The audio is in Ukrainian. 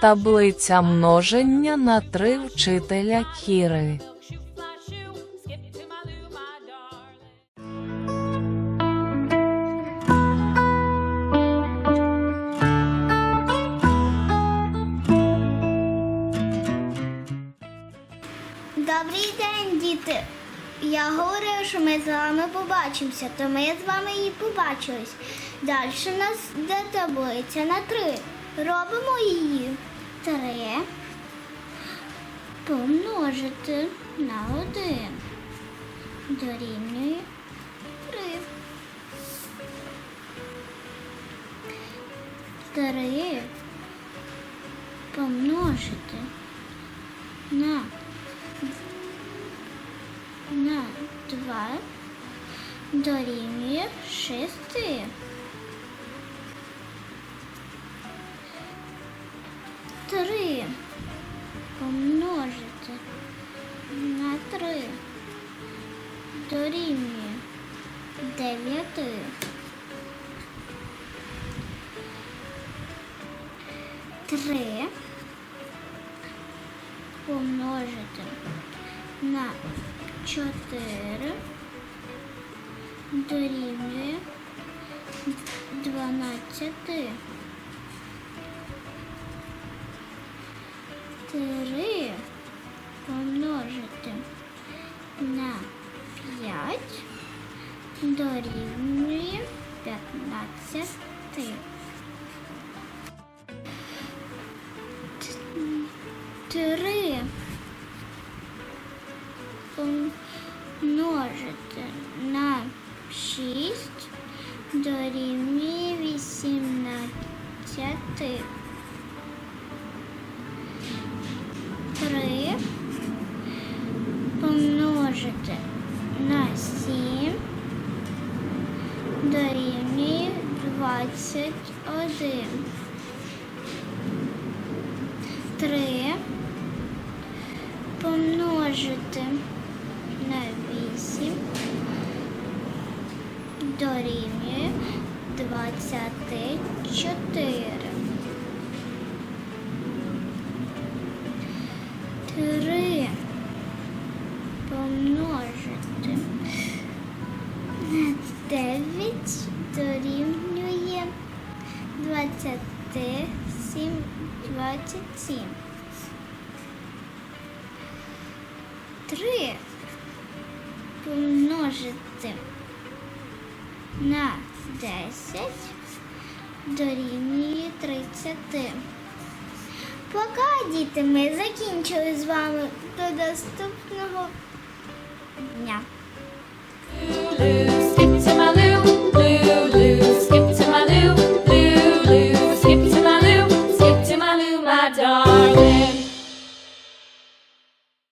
Таблиця множення на три вчителя Кіри. Добрий день, діти. Я говорив, що ми з вами побачимося, то ми з вами і побачились. Далі у нас йде таблиця на три. Робимо її. Три помножити на один. Дорівнює три. Три помножити на на 2 дорівнює 6. Три помножити на 3 дорівнює 9. Три помножити на 4 дорівнює 12. 3 помножити на 5 дорівнює 15. Три помножити на 6 дорівнює 18. 21. 3 помножити на 8 дорівнює 24. 3 помножити 27. 27. 3 помножити на 10 дорівнює 30. Пока, діти, ми закінчили з вами до наступного дня.